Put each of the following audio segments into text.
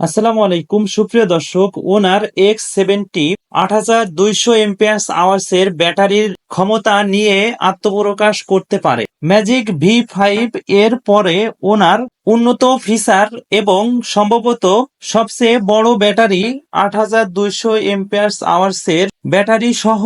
আসসালামু আলাইকুম, সুপ্রিয় দর্শক। ওনার এক্স সেভেন্টি আট হাজার দুইশো এমপিএস আওয়ার্সের ব্যাটারির ক্ষমতা নিয়ে আত্মপ্রকাশ করতে পারে। ম্যাজিক ভি ফাইভ এর পরে ওনার উন্নত ফিচার এবং সম্ভবত সবচেয়ে বড় ব্যাটারি আট হাজার দুইশো এমপিএস আওয়ার্সের ব্যাটারি সহ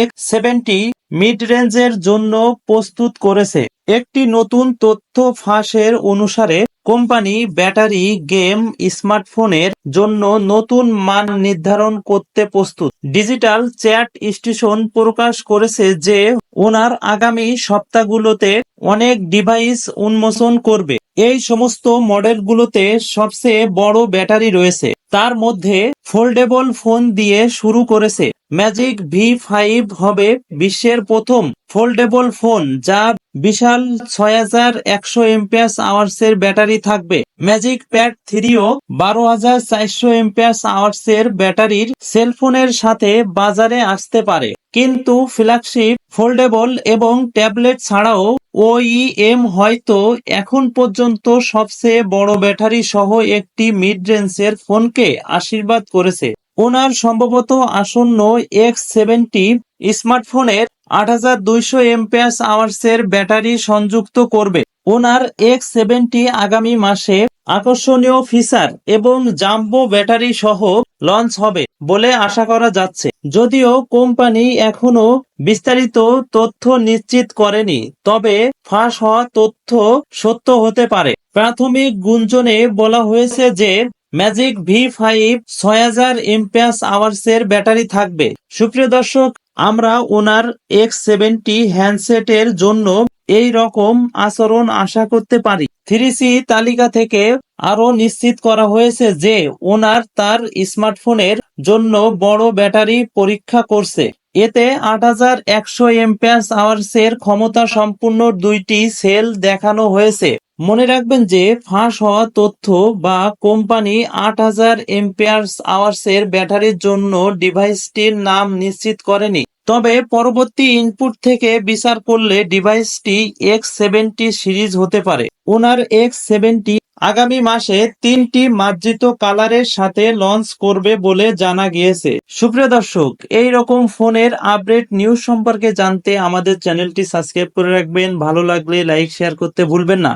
এক্স সেভেন্টি মিড রেঞ্জের জন্য প্রস্তুত করেছে। একটি নতুন তথ্য ফাঁসের অনুসারে কোম্পানি ব্যাটারি, গেম, স্মার্টফোনের জন্য নতুন মান নির্ধারণ করতে প্রস্তুত। ডিজিটাল চ্যাট স্টেশন প্রকাশ করেছে যে, ওনার আগামী সপ্তাহগুলোতে অনেক ডিভাইস উন্মোচন করবে। এই সমস্ত মডেলগুলোতে সবচেয়ে বড় ব্যাটারি রয়েছে। তার মধ্যে ফোল্ডেবল ফোন দিয়ে শুরু করেছে। ম্যাজিক ভি ফাইভ হবে বিশ্বের প্রথম ফোল্ডেবল ফোন যা বিশাল ছয় হাজার একশো এমপিএস আওয়ার্সের ব্যাটারি থাকবে। ম্যাজিক প্যাড থ্রিও বারো হাজার চারশো এমপিএস আওয়ার্সের ব্যাটারির সেলফোনের সাথে বাজারে আসতে পারে। কিন্তু ফ্ল্যাগশিপ, ফোল্ডেবল এবং ট্যাবলেট ছাড়াও ওইএম হয়তো এখন পর্যন্ত সবচেয়ে বড় ব্যাটারি সহ একটি মিড রেঞ্জের ফোনকে আশীর্বাদ করেছে। ওনার সম্ভবত আসন্ন এক্স সেভেন্টি স্মার্টফোনের আট হাজার দুইশো এমপিএস আওয়ার্সের ব্যাটারি সংযুক্ত করবে। ওনার এক্স সেভেন্টি আগামী মাসে আকর্ষণীয় ফিচার এবং জাম্বো ব্যাটারি সহ লঞ্চ হবে বলে আশা করা যাচ্ছে। যদিও কোম্পানি এখনও বিস্তারিত তথ্য নিশ্চিত করেনি, তবে ফাঁস হওয়া তথ্য সত্য হতে পারে। প্রাথমিক গুঞ্জনে বলা হয়েছে যে ম্যাজিক ভি ফাইভ ছয় হাজার এমপিএস আওয়ার্সের ব্যাটারি থাকবে। সুপ্রিয় দর্শক, আমরা ওনার এক্স সেভেন্টি হ্যান্ডসেটের জন্য এই রকম আচরণ আশা করতে পারি। থ্রি সি তালিকা থেকে আরও নিশ্চিত করা হয়েছে যে ওনার তার স্মার্টফোনের জন্য বড় ব্যাটারি পরীক্ষা করছে। এতে আট হাজার একশো এমপিএস আওয়ার্সের ক্ষমতা সম্পূর্ণ দুইটি সেল দেখানো হয়েছে। মনে রাখবেন যে ফাঁস হওয়া তথ্য বা কোম্পানি আট হাজার এমপিয়ার্স আওয়ার্সের ব্যাটারির জন্য ডিভাইসটির নাম নিশ্চিত করেনি। তবে পরবর্তী ইনপুট থেকে বিচার করলে ডিভাইসটি এক্স সেভেন্টি সিরিজ হতে পারে। ওনার এক্স সেভেন্টি আগামী মাসে তিনটি মার্জিত কালারের সাথে লঞ্চ করবে বলে জানা গিয়েছে। সুপ্রিয় দর্শক এই রকম ফোনের আপডেট নিউজ সম্পর্কে জানতে আমাদের চ্যানেলটি সাবস্ক্রাইব করে রাখবেন। ভালো লাগলে লাইক শেয়ার করতে ভুলবেন না।